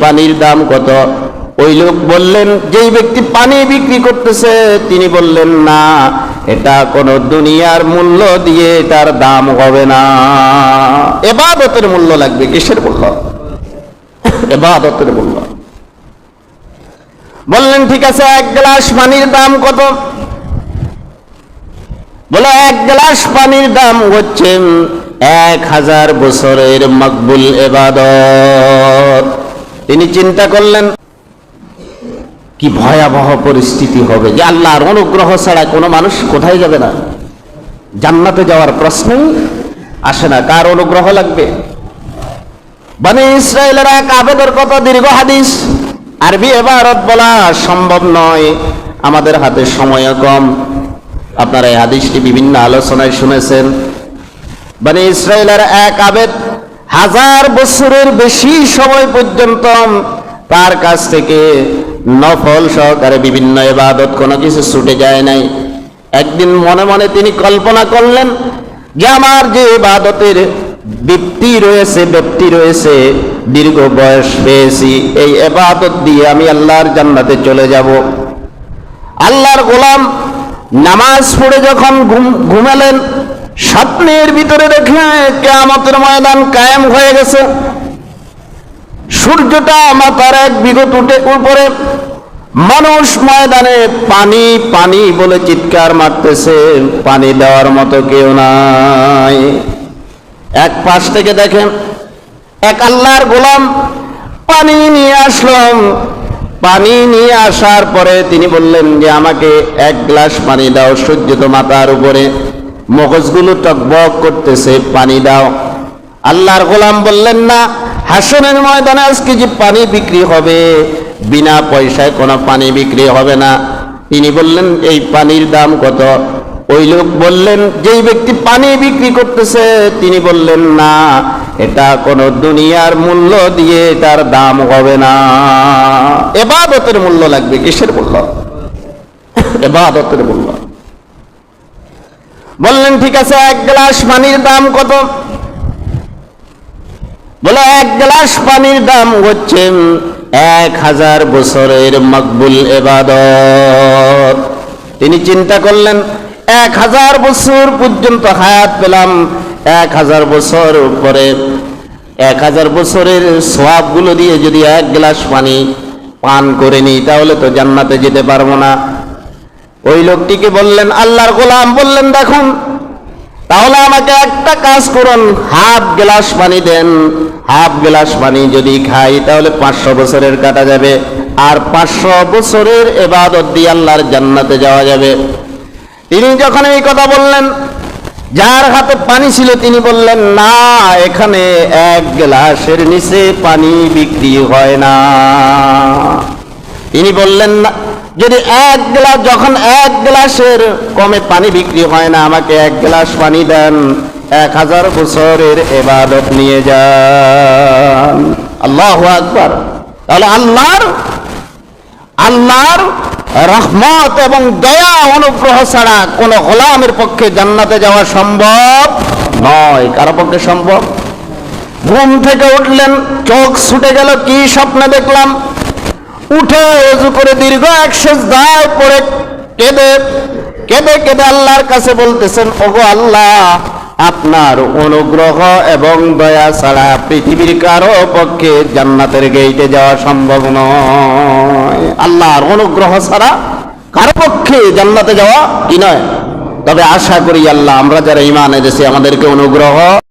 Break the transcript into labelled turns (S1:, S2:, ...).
S1: পানির দাম কত? ওই লোক বললেন, যেই ব্যক্তি পানি বিক্রি করতেছে, তিনি বললেন, না, এটা কোন দুনিয়ার মূল্য দিয়ে তার দাম হবে না। এবাদতের মূল্য লাগবে, কিসের মূল্য? এবাদতের মূল্য। বললেন, ঠিক আছে, এক গ্লাস পানির দাম কত? বলে, এক গ্লাস পানির দাম হচ্ছে এক হাজার বছরের মকবুল এবাদত। তিনি চিন্তা করলেন, কি ভয়াবহ পরিস্থিতি হবে যে আল্লাহর অনুগ্রহ ছাড়া কোনো মানুষ কোথায় যাবে না? জান্নাতে যাওয়ার প্রশ্নই আসে না, কার অনুগ্রহ লাগবে? মানে ইসরায়েলের এক আবেদের কত দীর্ঘ হাদিস, আরবি এবারত বলা সম্ভব নয়, আমাদের হাতে সময় কম। আপনারা এই হাদিসটি বিভিন্ন আলোচনায় শুনেছেন। মানে ইসরায়েলের এক আবেদ হাজার বছরের বেশি সময় পর্যন্ত তার কাছ থেকে নফল সহকারে বিভিন্ন এবাদত কোনো কিছু ছুটে যায় নাই। একদিন মনে মনে তিনি কল্পনা করলেন যে আমার যে এবাদতের বৃত্তি রয়েছে, ব্যক্তি রয়েছে, দীর্ঘ বয়স পেয়েছি, এই এবাদত দিয়ে আমি আল্লাহর জান্নাতে চলে যাব। আল্লাহর গোলাম নামাজ পড়ে যখন ঘুম, ঘুমালেন, স্বপ্নের ভিতরে দেখে কেয়ামতের ময়দান কায়েম হয়ে গেছে। সূর্যটা মাথার এক বিগত উঠে উপরে, মানুষ ময়দানে পানি পানি বলে চিৎকার মারতেছে, পানি দেওয়ার মতো কেউ নাই। এক পাশ থেকে দেখেন, এক আল্লাহর গোলাম পানি নিয়ে আসলাম পানি নিয়ে আসার পরে তিনি বললেন যে, আমাকে এক গ্লাস পানি দাও সূর্য তো মাথার উপরে। মগজগুলো টকবক করতেছে, পানি দাও। আল্লাহর গোলাম বললেন, না হাসনের ময়দানে আজকে যে পানি বিক্রি হবে, বিনা পয়সায় কোনো পানি বিক্রি হবে না। তিনি বললেন, এই পানির দাম কত? ওই লোক বললেন, যেই ব্যক্তি পানি বিক্রি করতেছে, তিনি বললেন, না এটা কোন দুনিয়ার মূল্য দিয়ে তার দাম হবে না। এবাদতের মূল্য লাগবে, কিসের মূল্য? এবাদতের মূল্য। বললেন, ঠিক আছে, এক গ্লাস পানির দাম কত? বলে, এক গ্লাস পানির দাম হচ্ছে এক হাজার বছরের মকবুল এবাদত। তিনি চিন্তা করলেন, এক হাজার বছর পর্যন্ত হায়াত পেলাম এক হাজার বছর পরে এক হাজার বছরের সোয়াবগুলো দিয়ে যদি এক গ্লাস পানি পান করে নিই, তাহলে তো জান্নাতে যেতে পারব না। ওই লোকটিকে বললেন, আল্লাহর গোলাম, বললেন, দেখুন, তাহলে আমাকে একটা কাজ করুন, হাফ গ্লাস পানি দেন, হাফ গ্লাস পানি যদি খাই, তাহলে পাঁচশো বছরের কাটা যাবে, আর পাঁচশো বছরের এবাদত দিয়ে আল্লাহর জান্নাতে যাওয়া যাবে। তিনি যখন এই কথা বললেন যার হাতে পানি ছিল, তিনি বললেন, না, এখানে এক গ্লাসের নিচে পানি বিক্রি হয় না। তিনি বললেন, না, যদি এক গ্লাস, যখন এক গ্লাসের কমে পানি বিক্রি হয় না, আমাকে এক গ্লাস পানি দেন, এক হাজার বছরের এবাদত নিয়ে যান। আল্লাহ আকবার। তাহলে আল্লাহর রহমত এবং দয়া অনুগ্রহ ছাড়া কোন গোলামের পক্ষে জান্নাতে যাওয়া সম্ভব নয়। কারও পক্ষে সম্ভব? ঘুম থেকে উঠলেন, চোখ ছুটে গেল, কি স্বপ্নে দেখলাম? উঠে অজু করে দীর্ঘ এক দায় পড়ে কেঁদে কেঁদে কেঁদে আল্লাহর কাছে বলতেছেন, ওগো আল্লাহ আপনার অনুগ্রহ এবং দয়া ছাড়া পৃথিবীর কারও পক্ষে জান্নাতের গেইটে যাওয়া সম্ভব নয়। আল্লাহর অনুগ্রহ ছাড়া কারও পক্ষে জান্নাতে যাওয়া কি নয়? তবে আশা করি আল্লাহ, আমরা যারা ইমান এনেছি, আমাদেরকে অনুগ্রহ